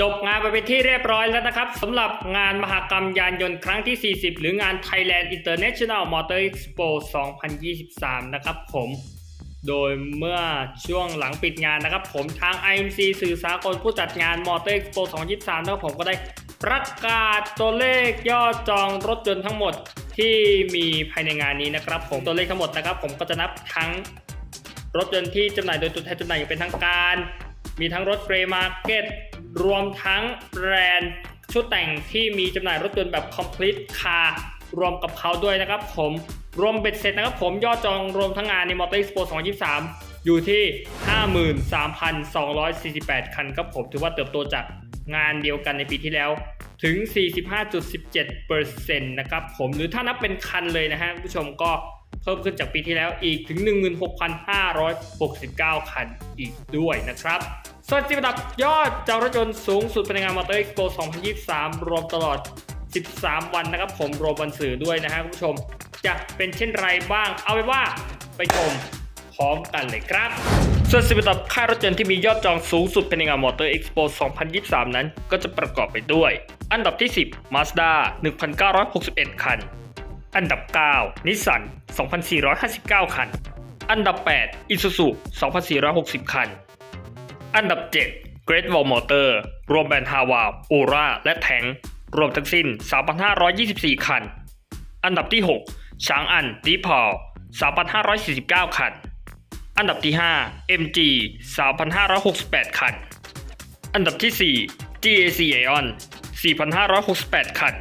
จบงานไปเป็นที่เรียบร้อยแล้วนะครับสำหรับงานมหกรรมยานยนต์ครั้งที่ 40 หรืองาน Thailand International Motor Expo 2023 นะครับผม โดยเมื่อช่วงหลังปิดงานนะครับผมทาง IMC สื่อสากลผู้จัดงาน Motor Expo 2023นะครับผมก็ได้ประกาศตัวเลขยอดจองรถยนต์ทั้งหมดที่มีภายในงานนี้นะครับผมตัวเลขทั้งหมดนะครับผมก็จะนับทั้งรถยนต์ที่จำหน่ายโดยตัวแทนจำหน่ายอย่างเป็นทางการ มีทั้งรถเกรย์มาร์เก็ต รวมทั้งแบรนด์ชุดแต่งที่มีจำหน่ายรถยนต์แบบ complete car รวมกับเขาด้วยนะครับผม รวมเบ็ดเสร็จนะครับผมยอดจองรวมทั้งงานใน Motor Expo 2023 อยู่ที่ 53,248 คันครับผมถือว่าเติบโตจากงานเดียวกันในปีที่แล้วถึง 45.17%นะครับผมหรือถ้านับเป็นคันเลยนะฮะผู้ชมก็เพิ่มขึ้นจากปีที่แล้วอีกถึง 16,569 คันอีกด้วยนะครับ ส่วนจิระดับยอดจองรถยนต์สูงสุดภายในงาน Motor Expo 2023 รวมตลอด 13 วันนะครับ ผมรวมวันสื่อด้วยนะฮะคุณผู้ชม จะเป็นเช่นไรบ้าง เอาไปว่าไปชมพร้อมกันเลยครับ ส่วนสิบอันดับค่ายรถยนต์ที่มียอดจองสูงสุดในงาน Motor Expo 2023 นั้น ก็จะประกอบไปด้วย อันดับที่ 10 Mazda 1,961 คัน อันดับ 9 Nissan 2,459 คัน อันดับ 8 Isuzu 2,460 คัน อันดับ 7 Great Wall Motor รวมแบรนด์ฮาวา o อราและแทงรวมทั้งสิ้น 3,524 คัน อันดับที่ 6 ช้างอันดีพอล3,549 คัน อันดับที่ 5 MG 3,568 คัน อันดับที่ 4 GAC Aeon 4,568 คัน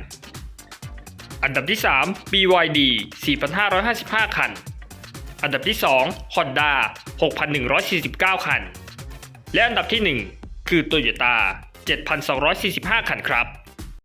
อันดับที่ 3 BYD 4,555 คัน อันดับที่ 2 Honda 6,149 คัน และอันดับที่ 1 คือ Toyota 7,245 คันครับ